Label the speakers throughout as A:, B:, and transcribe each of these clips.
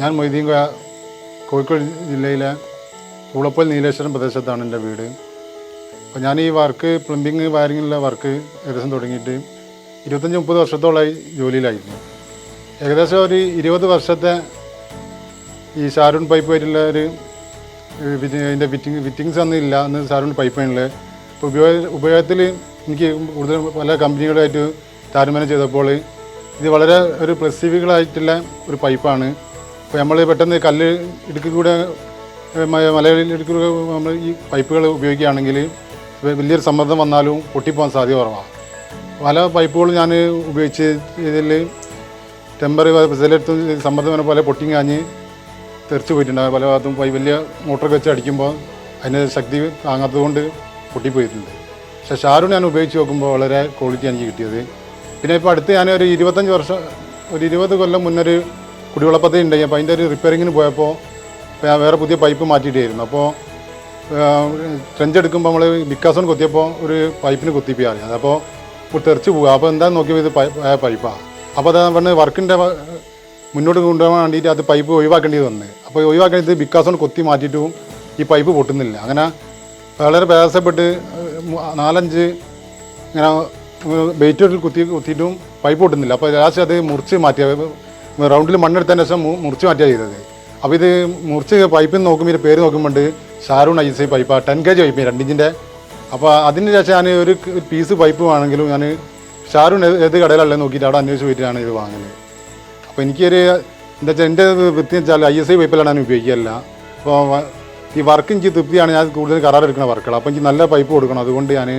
A: ഞാൻ മൊയ്തീൻ കോയ കോഴിക്കോട് ജില്ലയിലെ പൂളപ്പൊൽ നീലേശ്വരം പ്രദേശത്താണ് എന്റെ വീട്. അപ്പോൾ ഞാൻ ഈ വർക്ക് പ്ലംബിങ് വയറിങ്ങിലുള്ള വർക്ക് ഏകദേശം തുടങ്ങിയിട്ട് ഇരുപത്തഞ്ച് മുപ്പത് വർഷത്തോളമായി ജോലിയിലായിരുന്നു. ഏകദേശം ഒരു ഇരുപത് വർഷത്തെ ഈ ഷാരൂൺ പൈപ്പ് ആയിട്ടുള്ള ഒരു ഇതിന്റെ ഫിറ്റിങ് ഫിറ്റിങ്സ് ഒന്നും ഇല്ല അന്ന് ഷാരൂൺ പൈപ്പാണുള്ളത് അപ്പോൾ ഉപയോഗ ഉപയോഗത്തിൽ എനിക്ക് കൂടുതൽ പല കമ്പനികളായിട്ട് താരതമ്യം ചെയ്തപ്പോൾ ഇത് വളരെ ഒരു പ്ലസിവികളായിട്ടുള്ള ഒരു പൈപ്പാണ് അപ്പോൾ നമ്മൾ പെട്ടെന്ന് കല്ല് ഇടുക്കി കൂടെ മലകളിൽ ഇടുക്കി നമ്മൾ ഈ പൈപ്പുകൾ ഉപയോഗിക്കുകയാണെങ്കിൽ വലിയൊരു സമ്മർദ്ദം വന്നാലും പൊട്ടിപ്പോകാൻ സാധ്യത കുറവാണ് പല പൈപ്പുകളും ഞാൻ ഉപയോഗിച്ച് ഇതിൽ ടെമ്പറി ചിലയിടത്ത് സമ്മർദ്ദം വന്ന പോലെ പൊട്ടിങ് കാഞ്ഞ് തെറിച്ച് പോയിട്ടുണ്ട് പല ഭാഗത്തും വലിയ മോട്ടറൊക്കെ വെച്ച് അടിക്കുമ്പോൾ അതിന് ശക്തി താങ്ങാത്തതുകൊണ്ട് പൊട്ടിപ്പോയിട്ടുണ്ട്. പക്ഷേ ഷാരൂൺ ഞാൻ ഉപയോഗിച്ച് നോക്കുമ്പോൾ വളരെ ക്വാളിറ്റി എനിക്ക് കിട്ടിയത്. പിന്നെ ഇപ്പോൾ അടുത്ത് ഞാൻ ഒരു ഇരുപത്തഞ്ച് വർഷം ഒരു ഇരുപത് കൊല്ലം മുന്നൊരു കുടിവെള്ള ഉണ്ടായി അപ്പോൾ അതിന്റെ ഒരു റിപ്പയറിങ്ങിന് പോയപ്പോൾ വേറെ പുതിയ പൈപ്പ് മാറ്റിയിട്ടായിരുന്നു. അപ്പോൾ ട്രെഞ്ച് എടുക്കുമ്പോൾ നമ്മൾ ബിക്കാസോൺ കുത്തിയപ്പോൾ ഒരു പൈപ്പിന് കുത്തിപ്പിയാണ് അതപ്പോൾ തെറിച്ച് പോകുക അപ്പോൾ എന്താ നോക്കിയപ്പോൾ ഇത് പൈപ്പാണ് അപ്പോൾ അത് പറഞ്ഞ് വർക്കിന്റെ മുന്നോട്ട് കൊണ്ടുപോകാൻ വേണ്ടിയിട്ട് അത് പൈപ്പ് ഒഴിവാക്കേണ്ടി വന്ന്. അപ്പോൾ ഒഴിവാക്കേണ്ടത് ബിക്കാസോൺ കൊത്തി മാറ്റിയിട്ടും ഈ പൈപ്പ് പൊട്ടുന്നില്ല. അങ്ങനെ വളരെ പ്രയാസപ്പെട്ട് നാലഞ്ച് ഇങ്ങനെ ബെയ്റ്റോട്ടിൽ കുത്തി കുത്തിയിട്ടും പൈപ്പ് പൊട്ടുന്നില്ല. അപ്പോൾ ലാസ്റ്റ് അത് മുറിച്ച് മാറ്റിയ റൗണ്ടിൽ മണ്ണെടുത്തതിന് ശേഷം മുറിച്ച് മാറ്റുക ചെയ്തത്. അപ്പോൾ ഇത് മുറിച്ച് പൈപ്പിൽ നോക്കുമ്പോൾ ഇതിന്റെ പേര് നോക്കുമ്പോൾ ഷാരൂൺ ഐ എസ് ഐ പൈപ്പാണ് ടെൻ കെ ജി പൈപ്പ് രണ്ടിഞ്ചിന്റെ അപ്പോൾ അതിന് ശേഷം ഞാൻ ഒരു പീസ് പൈപ്പ് വേണമെങ്കിലും ഞാൻ ഷാരൂൺ ഏത് കടയിലല്ലേ നോക്കിയിട്ട് അവിടെ അന്വേഷിച്ച് പോയിട്ടാണ് ഇത് വാങ്ങുന്നത് അപ്പോൾ എനിക്കൊരു എന്താ വെച്ചാൽ എന്റെ വൃത്തി വെച്ചാൽ ഐ എസ് ഐ പൈപ്പിലാണ് ഞാൻ ഉപയോഗിക്കുകയല്ല അപ്പോൾ ഈ വർക്ക് എനിക്ക് തൃപ്തിയാണ് ഞാൻ കൂടുതൽ കരാർ എടുക്കുന്ന വർക്കുകൾ അപ്പോൾ എനിക്ക് നല്ല പൈപ്പ് കൊടുക്കണം. അതുകൊണ്ട് ഞാൻ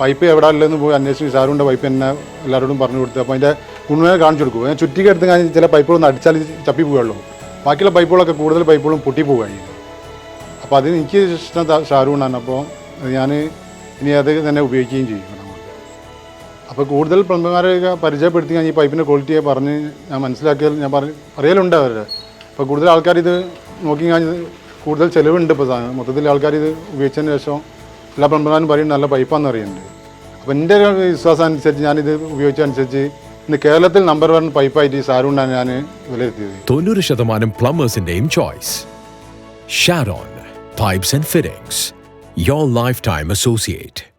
A: പൈപ്പ് എവിടെ ഉള്ളതെന്ന് പോയി അന്വേഷിച്ച് ഷാരൂണിന്റെ പൈപ്പ് എന്നെ എല്ലാവരോടും പറഞ്ഞു കൊടുത്തു. അപ്പോൾ അതിന്റെ ഗുണമേ കാണിച്ചു കൊടുക്കും. ഞാൻ ചുറ്റിക്ക് എടുത്ത് കഴിഞ്ഞാൽ ചില പൈപ്പുകളൊന്നും അടിച്ചാൽ ചപ്പി പോവുകയുള്ളൂ. ബാക്കിയുള്ള പൈപ്പുകളൊക്കെ കൂടുതൽ പൈപ്പുകളും പൊട്ടി പോവുകയാണ്. അപ്പോൾ അതിന് എനിക്ക് ഇഷ്ടം ഷാരൂണാണ്. അപ്പോൾ ഞാൻ ഇനി അത് തന്നെ ഉപയോഗിക്കുകയും ചെയ്യും. അപ്പോൾ കൂടുതൽ പ്ലംബർമാരെയൊക്കെ പരിചയപ്പെടുത്തി ഞാൻ ഈ പൈപ്പിന്റെ ക്വാളിറ്റിയെ പറഞ്ഞ് ഞാൻ മനസ്സിലാക്കിയാൽ ഞാൻ പറ പറയലുണ്ട് അവരുടെ. അപ്പോൾ കൂടുതൽ ആൾക്കാർ ഇത് നോക്കി ഞാൻ കൂടുതൽ ചിലവുണ്ട് ഇപ്പോൾ സാധനം. മൊത്തത്തിൽ ആൾക്കാർ ഇത് ഉപയോഗിച്ചതിന് ശേഷം എല്ലാ പ്ലംബർമാരും പറയുന്നത് നല്ല പൈപ്പാണെന്ന് അറിയുന്നുണ്ട് അപ്പോൾ എന്റെ വിശ്വാസം അനുസരിച്ച് ഞാനിത് ഉപയോഗിച്ചതനുസരിച്ച് കേരളത്തിൽ നമ്പർ വൺ പൈപ്പായിട്ട് ഈ സാരുണ്ടാണ് ഞാൻ വിലയിരുത്തിയത്?
B: തൊണ്ണൂറ് ശതമാനം പ്ലംബേഴ്സിന്റെയും choice Sharon pipes and fittings your lifetime associate